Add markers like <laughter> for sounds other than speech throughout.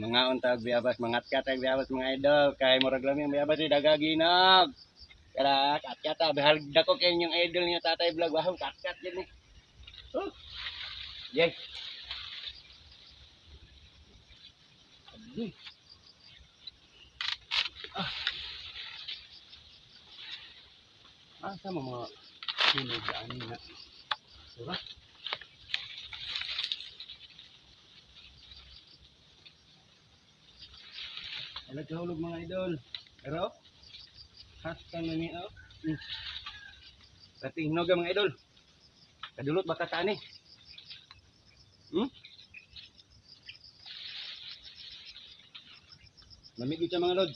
mga untag biyabas, mga katag biyabas mga idol, kay murag lang yung biyabas ay dagaginag. Kaya katkata, behal dako kay yung idol niya tatay vlog, wow, katkat din eh. Oh. Yay. Ah. Ah, sama mga hinugaan na. Diba? Wala kahulog mga idol. Pero, hastang na niya. Oh. Hmm. Rating hinog mga idol. Kadulot baka tani. Hmm? Mamigit siya mga lod.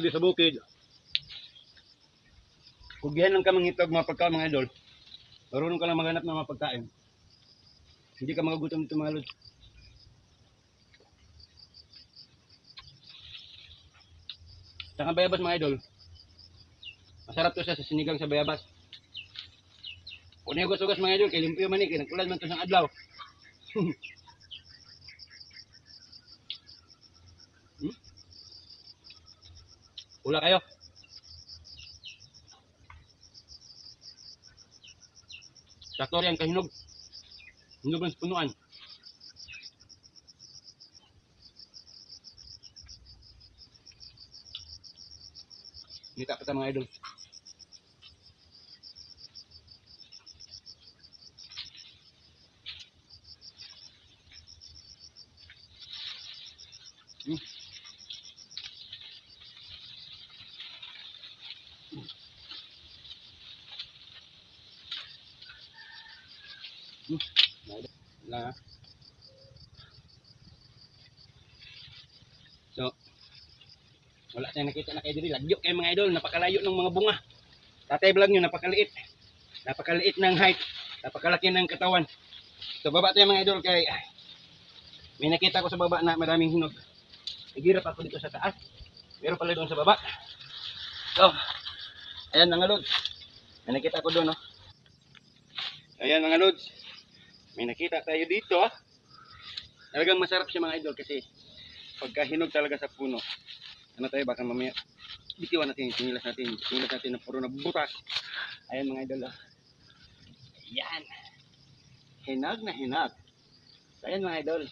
Di sa bukid. Kugihan lang ka mangitog mga pagkain mga idol. Marunong ka lang maghanap ng mga pagkain. Hindi ka magagutom dito mga lod. Saka bayabas mga idol. Masarap to sa sinigang sa bayabas. Kung ugas-ugas mga idol, kay limpyo man eh, kay nagkulad man to <laughs> sa adlaw. hmm? Ula kayo. Sakto rin kahinog. Hinog ng punuan. Nita kita mga idol. Hmm. Hmm. Wala. So, wala tayong nakita na kayo diri. Lagyo kayo mga idol. Napakalayo ng mga bunga. Tatay vlog nyo, napakaliit. Napakaliit ng height. Napakalaki ng katawan. So, baba tayo mga idol kay... ay, may nakita ko sa baba na maraming hinog. Nagirap ako dito sa taas. Meron pala doon sa baba. So, ayan mga lods. May nakita ko doon, no? Ayan mga lods. May nakita tayo dito. ah. Talagang masarap siya mga idol kasi pagka hinog talaga sa puno. Ano tayo, baka mamaya bitiwan natin, sinilas natin, sinilas natin na puro na butas. Ayan mga idol. ah. Ayan. Hinag na hinag. So, ayan mga idol.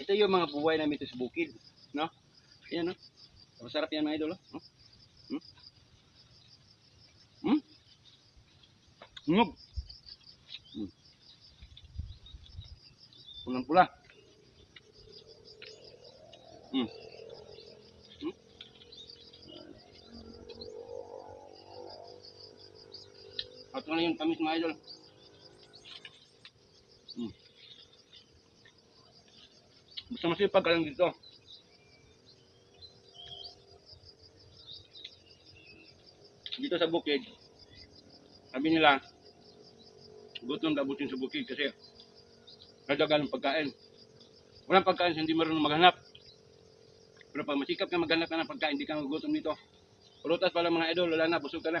Ito yung mga buhay namin ito sa bukid. No? Ayan, no? Masarap yan mga idol. Oh. Hmm? Hmm? Hinog. Hmm. Pulang pula. Hmm? At na yung tamis mga idol. Hmm. Basta masipag ka lang dito. Dito sa bukid, sabi nila, gutom dabutin sa bukid kasi nadagal ng pagkain. Walang pagkain hindi marunong maghanap. Pero pag masikap ka maghanap ka ng pagkain, hindi ka magugutom dito. Pulutas pala mga idol, wala na, busog ka na.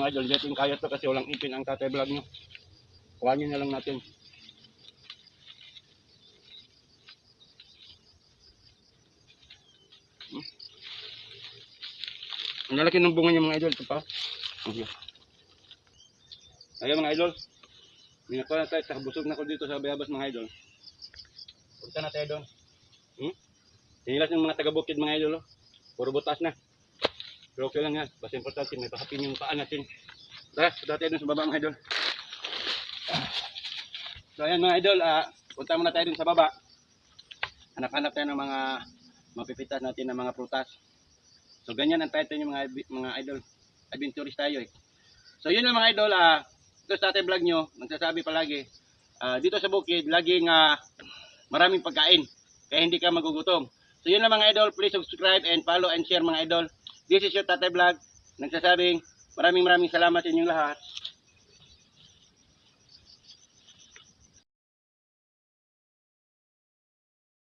Mga idol, natin kaya to kasi walang ipin ang tatay vlog nyo. Kuhanin na lang natin. Hmm? Ang lalaki ng bunga niya mga idol. Ito pa. Okay. Ayun mga idol. Minakuha na tayo. Nakabusog na ko dito sa Bayabas mga idol. Punta na tayo doon. Hmm? Sinilas yung mga taga-bukid mga idol. Oh. Puro butas na. Pero okay lang yan. Basta importante may pahapin yung paa natin. Tara, punta tayo doon sa baba mga idol. So ayan mga idol, ah, punta muna tayo dun sa baba. Hanap-hanap tayo ng mga mapipitas natin ng mga prutas. So ganyan ang title ng mga mga idol. Adventurist tayo eh. So yun yung mga idol, ah, ito sa ating vlog nyo, nagsasabi palagi, ah, dito sa bukid, laging ah, maraming pagkain. Kaya hindi ka magugutom. So yun lang mga idol, please subscribe and follow and share mga idol. This is your Tatay Vlog. Nagsasabing maraming maraming salamat sa inyong lahat.